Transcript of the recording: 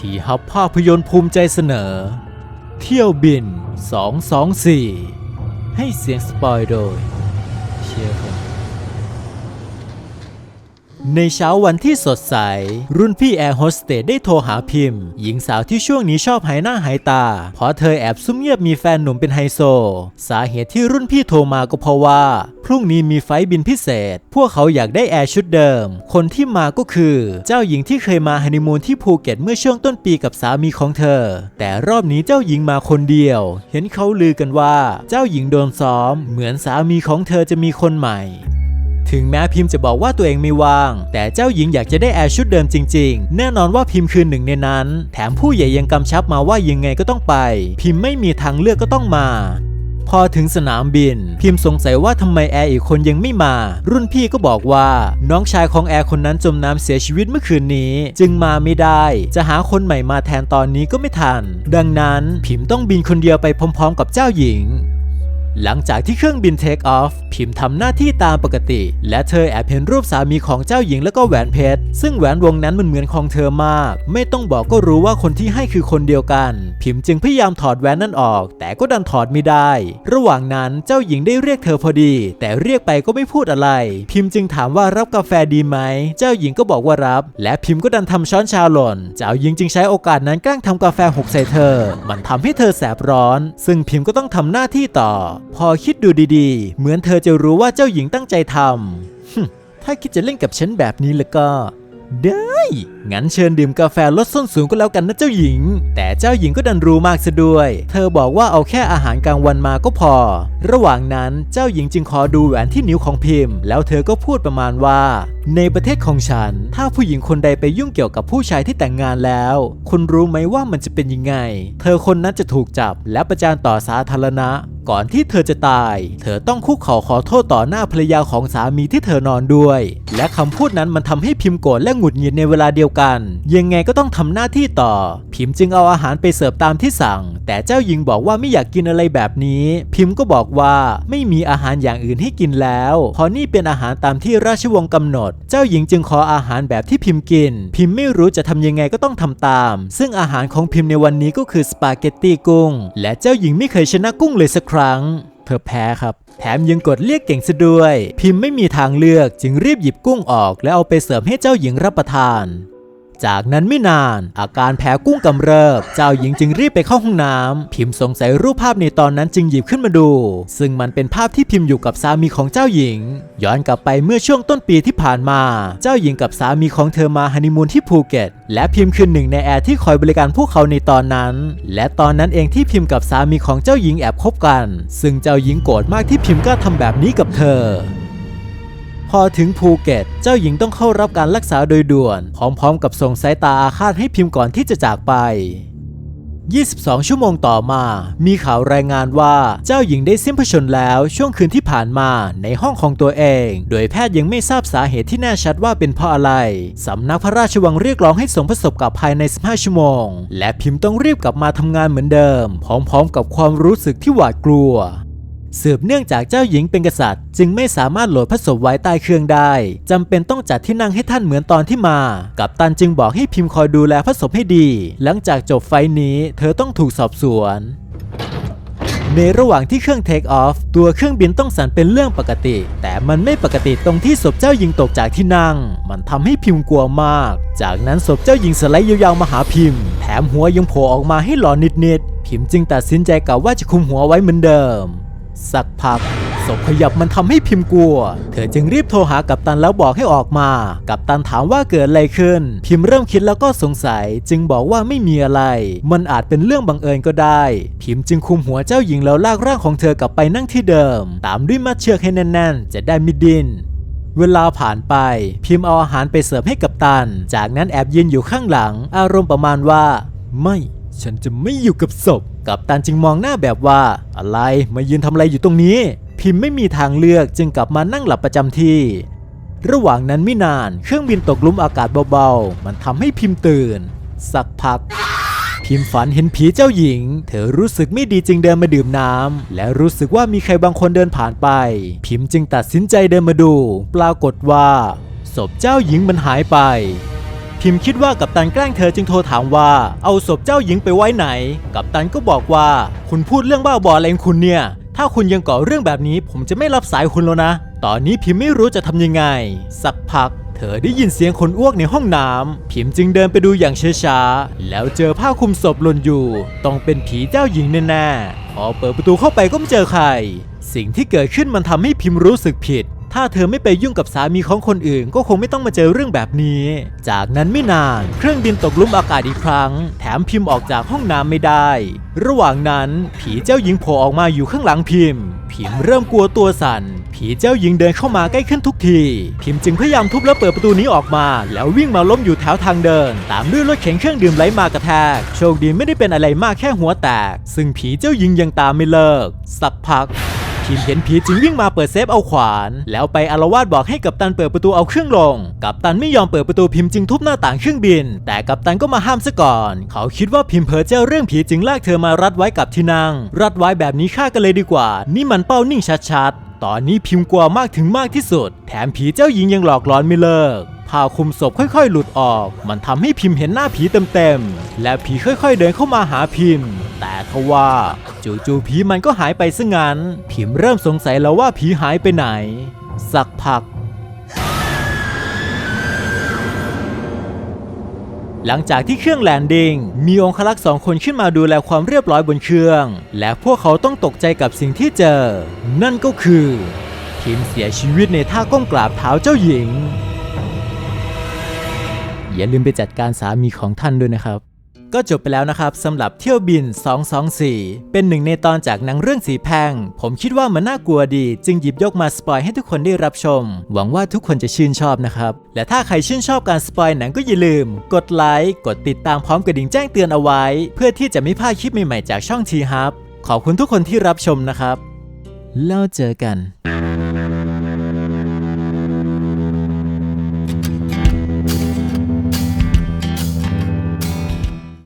ที่ฮับภาพยนตร์ภูมิใจเสนอ เที่ยวบิน 224 ให้เสียงสปอยโดยเชียร์ ในเช้าวันที่สดใส รุ่นพี่แอร์โฮสเตสได้โทรหาพิมพ์ หญิงสาวที่ช่วงนี้ชอบหายหน้าหายตา เพราะเธอแอบซุ่มเงียบมีแฟนหนุ่มเป็นไฮโซ สาเหตุที่รุ่นพี่โทรมาก็เพราะว่า พรุ่งนี้มีไฟบินพิเศษ พวกเขาอยากได้แอร์ชุดเดิม คนที่มาก็คือ เจ้าหญิงที่เคยมาฮันนีมูนที่ภูเก็ตเมื่อช่วงต้นปีกับสามีของเธอ แต่รอบนี้เจ้าหญิงมาคนเดียว เห็นเขาลือกันว่า เจ้าหญิงโดนซ้อม เหมือนสามีของเธอจะมีคนใหม่ ถึงแม้พิมพ์จะบอกว่าตัวเองไม่ว่าง แต่เจ้าหญิงอยากจะได้แอร์ชุดเดิมจริง ๆ แน่นอนว่าพิมพ์คือหนึ่งในนั้น แถมผู้ใหญ่ยังกำชับมาว่ายังไงก็ต้องไป พิมพ์ไม่มีทางเลือกก็ต้องมาพอถึงสนามบิน พิมพ์สงสัยว่าทำไมแอร์อีกคนยังไม่มา รุ่นพี่ก็บอกว่า น้องชายของแอร์คนนั้นจมน้ำเสียชีวิตเมื่อคืนนี้ จึงมาไม่ได้ จะหาคนใหม่มาแทนตอนนี้ก็ไม่ทัน ดังนั้นพิมพ์ต้องบินคนเดียวไปพร้อม ๆ กับเจ้าหญิง หลังจากที่เครื่องบินเทคออฟพิมพ์ทำหน้าที่ตามปกติ และเธอแอบเห็นรูปสามีของเจ้าหญิงแล้วก็แหวนเพชร ซึ่งแหวนวงนั้นมันเหมือนของเธอมาก ไม่ต้องบอกก็รู้ว่าคนที่ให้คือคนเดียวกัน พิมพ์จึงพยายามถอดแหวนนั้นออก แต่ก็ดันถอดไม่ได้ ระหว่างนั้นเจ้าหญิงได้เรียกเธอพอดี แต่เรียกไปก็ไม่พูดอะไร พิมพ์จึงถามว่ารับกาแฟดีไหม เจ้าหญิงก็บอกว่ารับ และพิมพ์ก็ดันทำช้อนชาหล่น เจ้าหญิงจึงใช้โอกาสนั้นแกล้งทำกาแฟหกใส่เธอ มันทำให้เธอแสบร้อน ซึ่งพิมพ์ก็ต้องทำหน้าที่ต่อพอคิดดูดีๆ เหมือนเธอจะรู้ว่าเจ้าหญิงตั้งใจทำถ้าคิดจะเล่นกับฉันแบบนี้แล้วก็ ได้ งั้นเชิญดื่มกาแฟลดส้นสูงก็แล้วกันนะเจ้าหญิง แต่เจ้าหญิงก็ดันรู้มากซะด้วย เธอบอกว่าเอาแค่อาหารกลางวันมาก็พอ ระหว่างนั้นเจ้าหญิงจึงขอดูแหวนที่นิ้วของพิมพ์ แล้วเธอก็พูดประมาณว่าในประเทศของฉัน ถ้าผู้หญิงคนใดไปยุ่งเกี่ยวกับผู้ชายที่แต่งงานแล้ว คุณรู้ไหมว่ามันจะเป็นยังไง เธอคนนั้นจะถูกจับและประจานต่อสาธารณะก่อนที่เธอจะตาย เธอต้องคุกเข่าขอโทษต่อหน้าภรรยาของสามีที่เธอนอนด้วย และคำพูดนั้นมันทำให้พิมพ์โกรธและหงุดหงิดในเวลาเดียวกัน ยังไงก็ต้องทำหน้าที่ต่อ พิมพ์จึงเอาอาหารไปเสิร์ฟตามที่สั่ง แต่เจ้าหญิงบอกว่าไม่อยากกินอะไรแบบนี้ พิมพ์ก็บอกว่าไม่มีอาหารอย่างอื่นให้กินแล้วเพราะนี่เป็นอาหารตามที่ราชวงศ์กำหนด เจ้าหญิงจึงขออาหารแบบที่พิมพ์กิน พิมพ์ไม่รู้จะทำยังไงก็ต้องทำตาม ซึ่งอาหารของพิมพ์ในวันนี้ก็คือสปาเกตตีกุ้ง และเจ้าหญิงไม่เคยชนะกุ้งเลยสักครั้ง เธอแพ้ครับ แถมยังกดเรียกเก่งซะด้วย พิมพ์ไม่มีทางเลือกจึงรีบหยิบกุ้งออก แล้วเอาไปเสิร์ฟให้เจ้าหญิงรับประทาน จากนั้นไม่นาน อาการแพ้กุ้งกำเริบ เจ้าหญิงจึงรีบไปเข้าห้องน้ำพิมพ์สงสัยรูปภาพในตอนนั้นจึงหยิบขึ้นมาดู ซึ่งมันเป็นภาพที่พิมพ์อยู่กับสามีของเจ้าหญิง ย้อนกลับไปเมื่อช่วงต้นปีที่ผ่านมา เจ้าหญิงกับสามีของเธอมาฮันนีมูนที่ภูเก็ต และพิมพ์คือหนึ่งในแอร์ที่คอยบริการพวกเขาในตอนนั้น และตอนนั้นเองที่พิมพ์กับสามีของเจ้าหญิงแอบคบกัน ซึ่งเจ้าหญิงโกรธมากที่พิมพ์กล้าทำแบบนี้กับเธอ พอถึงภูเก็ต เจ้าหญิงต้องเข้ารับการรักษาโดยด่วน พร้อมๆ กับส่งสายตาอาฆาตให้พิมพ์ก่อนที่จะจากไป 22 ชั่วโมงต่อมา มีข่าวรายงานว่าเจ้าหญิงได้สิ้นพระชนม์แล้วช่วงคืนที่ผ่านมาในห้องของตัวเอง โดยแพทย์ยังไม่ทราบสาเหตุที่แน่ชัดว่าเป็นเพราะอะไร สำนักพระราชวังเรียกร้องให้ส่งพระศพกลับภายใน 15 ชั่วโมง และพิมพ์ต้องรีบกลับมาทำงานเหมือนเดิม พร้อมๆ กับความรู้สึกที่หวาดกลัว สืบเนื่องจากเจ้าหญิงเป็นกษัตริย์ จึงไม่สามารถโหลดพระศพไว้ใต้เครื่องได้จำเป็นต้องจัดที่นั่งให้ท่านเหมือนตอนที่มา กับตันจึงบอกให้พิมพ์คอยดูแลพระศพให้ดี หลังจากจบไฟนี้ เธอต้องถูกสอบสวนในระหว่างที่เครื่องเทคออฟตัวเครื่องบินต้องสั่นเป็นเรื่องปกติ แต่มันไม่ปกติตรงที่ศพเจ้าหญิงตกจากที่นั่ง มันทำให้พิมพ์กลัวมาก จากนั้นศพเจ้าหญิงสไลด์ยาวๆมาหาพิมพ์ แถมหัวยังโผล่ออกมาให้หลอนนิดๆพิมพ์จึงตัดสินใจกล่าวว่าจะคุมหัวไว้เหมือนเดิม สักพักศพขยับมันทำให้พิมพ์กลัว เธอจึงรีบโทรหากัปตันแล้วบอกให้ออกมา กัปตันถามว่าเกิดอะไรขึ้น พิมพ์เริ่มคิดแล้วก็สงสัย จึงบอกว่าไม่มีอะไร มันอาจเป็นเรื่องบังเอิญก็ได้ พิมพ์จึงคุมหัวเจ้าหญิงแล้วลากร่างของเธอกลับไปนั่งที่เดิม ตามด้วยมัดเชือกให้แน่นๆ จะได้ไม่ดิ้นเวลาผ่านไป พิมพ์เอาอาหารไปเสิร์ฟให้กับตัน จากนั้นแอบยืนอยู่ข้างหลัง อารมณ์ประมาณว่า ไม่ ฉันจะไม่อยู่กับศพ กับตันจึงมองหน้าแบบว่า อะไรมายืนทำอะไรอยู่ตรงนี้ พิมพ์ไม่มีทางเลือกจึงกลับมานั่งหลับประจำที่ ระหว่างนั้นไม่นานเครื่องบินตกลุมอากาศเบาๆ มันทำให้พิมพ์ตื่น สักพัก พิมพ์ฝันเห็นผีเจ้าหญิง เธอรู้สึกไม่ดีจึงเดินมาดื่มน้ำและรู้สึกว่ามีใครบางคนเดินผ่านไป พิมพ์จึงตัดสินใจเดินมาดู ปรากฏว่าศพเจ้าหญิงมันหายไป พิมคิดว่ากัปตันแกล้งเธอจึงโทรถามว่า เอาศพเจ้าหญิงไปไว้ไหน กัปตันก็บอกว่า คุณพูดเรื่องบ้าบออะไรงคุณเนี่ย ถ้าคุณยังก่อเรื่องแบบนี้ ผมจะไม่รับสายคุณแล้วนะ ตอนนี้พิมไม่รู้จะทำยังไง สักพัก เธอได้ยินเสียงคนอ้วกในห้องน้ำพิมจึงเดินไปดูอย่างช้าๆแล้วเจอผ้าคลุมศพหล่นอยู่ ต้องเป็นผีเจ้าหญิงแน่ๆพอเปิดประตูเข้าไปก็ไม่เจอใคร สิ่งที่เกิดขึ้นมันทำให้พิมรู้สึกผิด ถ้าเธอไม่ไปยุ่งกับสามีของคนอื่น ก็คงไม่ต้องมาเจอเรื่องแบบนี้ จากนั้นไม่นาน เครื่องบินตกลุมอากาศอีกครั้ง แถมพิมพ์ออกจากห้องน้ำไม่ได้ ระหว่างนั้นผีเจ้าหญิงโผล่ออกมาอยู่ข้างหลังพิมพ์ พิมพ์เริ่มกลัวตัวสั่น ผีเจ้าหญิงเดินเข้ามาใกล้ขึ้นทุกที พิมพ์จึงพยายามทุบและเปิดประตูนี้ออกมา แล้ววิ่งมาล้มอยู่แถวทางเดิน ตามด้วยรถเข็นเครื่องดื่มไหลมากระแทก โชคดีไม่ได้เป็นอะไรมากแค่หัวแตก ซึ่งผีเจ้าหญิงยังตามไม่เลิก สักพัก พิมเห็นผีจึงวิ่งมาเปิดเซฟเอาขวาน แล้วไปอารวาสบอกให้กัปตันเปิดประตูเอาเครื่องลง กัปตันไม่ยอมเปิดประตูพิมจึงทุบหน้าต่างเครื่องบิน แต่กัปตันก็มาห้ามซะก่อน เขาคิดว่าพิมเพอเจ้าเรื่องผีจึงลากเธอมารัดไว้กับที่นั่ง รัดไว้แบบนี้ฆ่ากันเลยดีกว่า นี่มันเป้านิ่งชัดๆ ตอนนี้พิมกลัวมากถึงมากที่สุด แถมผีเจ้าหญิงยังหลอกหลอนไม่เลิก ผ้าคลุมศพค่อยๆ หลุดออก มันทำให้พิมพ์เห็นหน้าผีเต็มๆ และผีค่อยๆ เดินเข้ามาหาพิมพ์ แต่ทว่าจู่ๆผีมันก็หายไปซะงั้น พิมพ์เริ่มสงสัยแล้วว่าผีหายไปไหน สักพัก หลังจากที่เครื่องแลนดิ้งมีองคลักษ์สองคนขึ้นมาดูแลความเรียบร้อยบนเครื่อง และพวกเขาต้องตกใจกับสิ่งที่เจอ นั่นก็คือพิมเสียชีวิตในท่าก้มกราบเท้าเจ้าหญิง อย่าลืมไปจัดการสามีของท่านด้วยนะครับ ก็จบไปแล้วนะครับสำหรับเที่ยวบิน 224 เป็นหนึ่งในตอนจากหนังเรื่องสีแพง ผมคิดว่ามันน่ากลัวดี จึงหยิบยกมาสปอยให้ทุกคนได้รับชม หวังว่าทุกคนจะชื่นชอบนะครับ และถ้าใครชื่นชอบการสปอยหนังก็อย่าลืม กดไลค์กดติดตามพร้อมกระดิ่งแจ้งเตือนเอาไว้ เพื่อที่จะไม่พลาดคลิปใหม่ๆจากช่องทีฮับขอบคุณทุกคนที่รับชมนะครับแล้วเจอกัน